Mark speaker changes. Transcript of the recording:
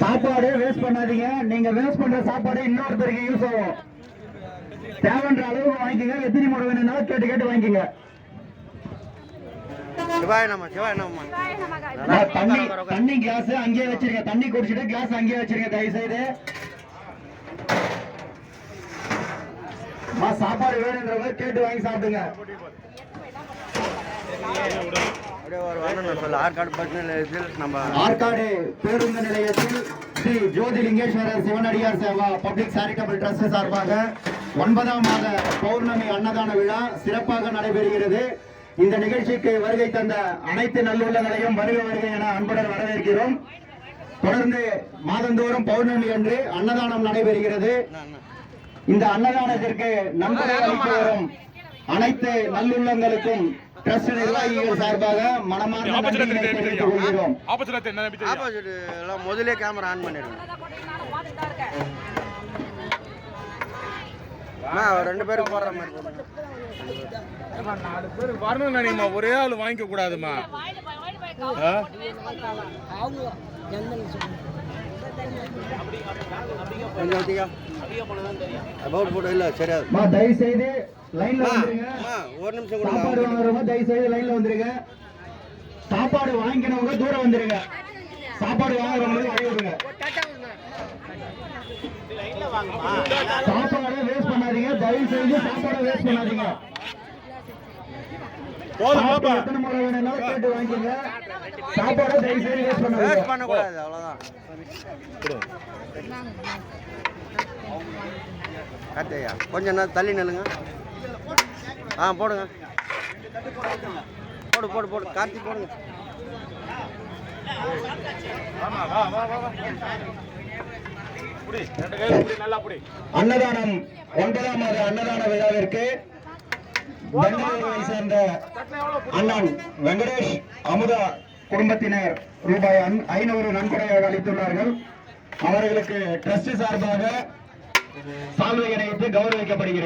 Speaker 1: சாப்பாடு வேஸ்ட் பண்ணாதீங்க. நீங்க வேஸ்ட் பண்ற சாப்பாடு இன்னொருத்தருக்கு யூஸ் ஆகும். தேவைன்ற அளவுக்கு வாங்கிக்கங்க. எத்தனை முறை வேணும்னாலும் கேட்டு கேட்டு வாங்கிக்கங்க. தண்ணி தண்ணி கிளாஸ் அங்கேயே வச்சிருங்க. தண்ணி குடிச்சிட்டு கிளாஸ் அங்கேயே வச்சிருங்க. தயவு செய்து சாப்பாடு வேணுன்றவங்க கேட்டு வாங்கி சாப்பிடுங்க
Speaker 2: அப்படியே ஒரு வரணும் சொல்ல ஆற்காடு
Speaker 1: பேருந்து நிலையத்தில் ஸ்ரீ ஜோதிலிங்கேஸ்வரர் சிவனடியார் சேவா பப்ளிக் சேரிட்டபிள் ட்ரஸ்ட் சார்பாக ஒன்பதாம் மாத பௌர்ணமி அன்னதான விழா சிறப்பாக நடைபெறுகிறது. இந்த நிகழ்ச்சிக்கு வருகை தந்த அனைத்து நல்லுள்ளங்களையும் வருக வருக என அன்புடன் வரவேற்கிறோம். தொடர்ந்து மாதந்தோறும் பௌர்ணமி அன்று அன்னதானம் நடைபெறுகிறது. இந்த அன்னதானத்திற்கு நன்கொடை அளித்து வரும் அனைத்து நல்லுள்ளங்களுக்கும் ட்ரஸ்ட் நிர்வாகிகள் சார்பாக மனமார்ந்த
Speaker 3: ஆப்போசிட்
Speaker 2: முதலே கேமரா ஆன் பண்ணிடுங்க ரெண்டு பேருக்கு போடுற மாதிரி.
Speaker 3: நாலு பேர் வரணும் நினைமா ஒரே ஆள் வாங்கிக்க கூடாதுமா?
Speaker 2: கொஞ்சம். அபவுட் இல்லை
Speaker 1: அம்மா, தயவு செய்து லைன்ல வந்துருங்க.
Speaker 2: ஒரு நிமிஷம்
Speaker 1: சாப்பாடு
Speaker 2: கூட
Speaker 1: வாங்குறவங்க தயவு செய்து லைன்ல வந்துருங்க. சாப்பாடு வாங்கினவங்க தூரம் வந்துருங்க. சாப்பாடு வாங்குறவங்க வழி விடுங்க. சாப்பாடு வேஸ்ட் பண்ணாதீங்க. தயவு செய்து சாப்பாடு வேஸ்ட் பண்ணாதீங்க.
Speaker 3: போதும்
Speaker 1: சாப்பாடு
Speaker 3: பாப்பா.
Speaker 1: எத்தனை முறை வேணும்னாலும் கேட்டு வாங்கிக்கோங்க. சாப்பாடு தயவு செய்து வேஸ்ட்
Speaker 2: பண்ணக்கூடாது அவ்வளோதான் கார்த்தியா கொஞ்சம் நேரம் தள்ளி நில்லுங்க. ஆ போடுங்க. போடு போடு போடு. கார்த்தி போடுங்க.
Speaker 1: அன்னதானம் ஒன்பதாம் மாத அன்னதான விழாவிற்கு பெங்களூருவை சேர்ந்த அண்ணன் வெங்கடேஷ் அமுதா குடும்பத்தினர் ரூபாய் ஐநூறு நன்கொடையாக அளித்துள்ளார்கள். அவர்களுக்கு ட்ரஸ்ட் சார்பாக சால்வை இணைத்து கௌரவிக்கப்படுகிறது.